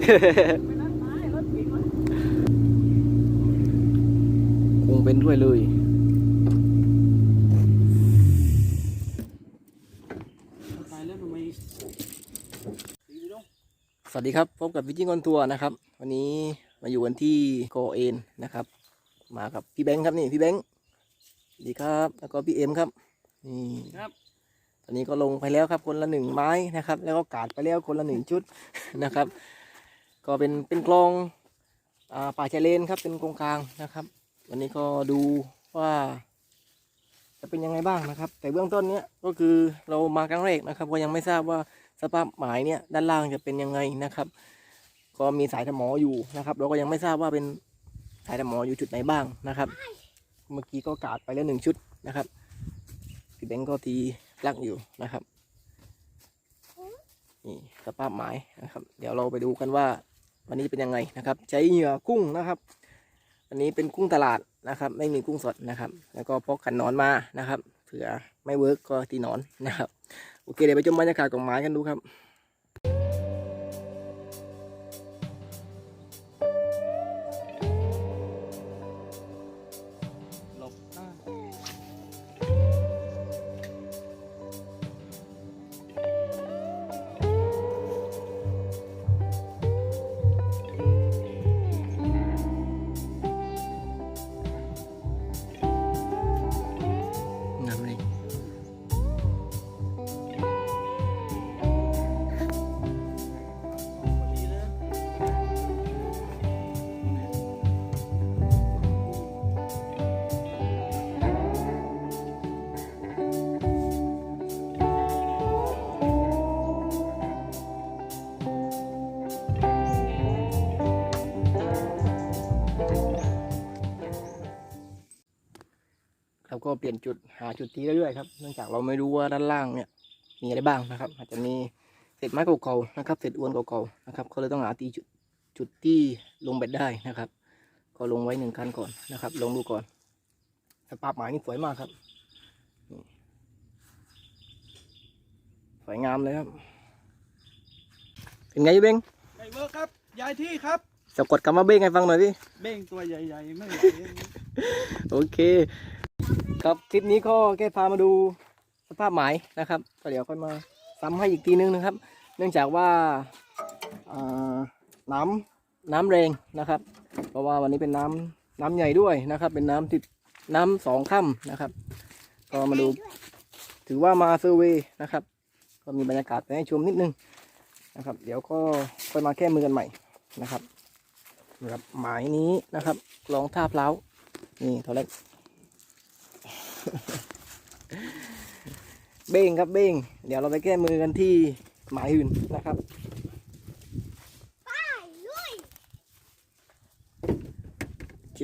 คงเป็นด้วยเลยตายแล้วทำไมสวัสดีครับ พบกับวิจิงออนทัวร์นะครับ วันนี้มาอยู่กันที่โกเอนนะครับ มากับพี่แบงค์ครับนี่พี่แบงค์สวัสดีครับ แล้วก็พี่เอ็มครับนี่ครับตอนนี้ก็ลงไปแล้วครับคนละหนึ่งไม้นะครับ แล้วก็กาดไปแล้วคนละหนึ่งชุดนะครับ ก็เป็นเป็นกลองอ่าป่าชายเลนครับเป็นโครงกลางนะครับ วันนี้ก็ดูว่าจะเป็นยังไงบ้างนะครับ แต่เบื้องต้นเนี้ยก็คือเรามาครั้งแรกนะครับ ก็ยังไม่ทราบว่าสภาพหมายเนี่ยด้านล่างจะเป็นยังไงนะครับ ก็มีสายธมออยู่นะครับ เราก็ยังไม่ทราบว่าเป็นสายธมออยู่จุดไหนบ้างนะครับ เมื่อกี้ก็กาดไปแล้วหนึ่งชุดนะครับพี่แบงก์ก็ตีลักอยู่นะครับนี่สภาพหมายนะครับ เดี๋ยวเราไปดูกันว่า วันนี้เป็นยังไงนะครับ ใช้เหยื่อกุ้งนะครับ อันนี้เป็นกุ้งตลาดนะครับ ไม่มีกุ้งสดนะครับ แล้วก็พกขันนอนมานะครับเผื่อไม่เวิร์กก็ตีนอนนะครับ โอเคเดี๋ยวไปชมบรรยากาศของไม้กันดูครับ ก็เปลี่ยนจุดหาจุดตีเรื่อยๆครับเนื่องจากเราไม่รู้ว่าด้านล่างเนี่ยมีอะไรบ้างนะครับ อาจจะมีเศษไม้เก่าๆนะครับเศษอวนเก่าๆนะครับก็เลยต้องหาตีจุดจุดที่ลงเบ็ดได้นะครับ ก็ลงไว้หนึ่งคันก่อนนะครับ ลงดูก่อนสภาพหมายนี่สวยมากครับนี่สวยงามเลยครับเป็นไงเบ้งไม่เวิร์คครับย้ายที่ครับสะกดคำว่าเบ้งให้ฟังหน่อยพี่เบ้งตัวใหญ่ๆไม่ไหว โอเค ครับคลิปนี้ก็แค่พามาดูสภาพหมายนะครับเดี๋ยวค่อยมาซ้ำให้อีกทีนึงนะครับ เนื่องจากว่าอ่าน้ำน้ำแรงนะครับ เพราะว่าวันนี้เป็นน้ำน้ำใหญ่ด้วยนะครับ เป็นน้ำติดน้ำสองค่ำนะครับ ก็มาดู ถือว่ามาเซอร์เวย์นะครับ ก็มีบรรยากาศไปให้ชมนิดนึงนะครับ เดี๋ยวก็ค่อยมาแก้มือกันใหม่นะครับสำหรับ หมายนี้นะครับ ลองท่าเพล้านี่ตัวเล็ก เบ้งครับเบ้งเดี๋ยวเราไปแก้มือกันที่หมายอื่นนะครับโอเค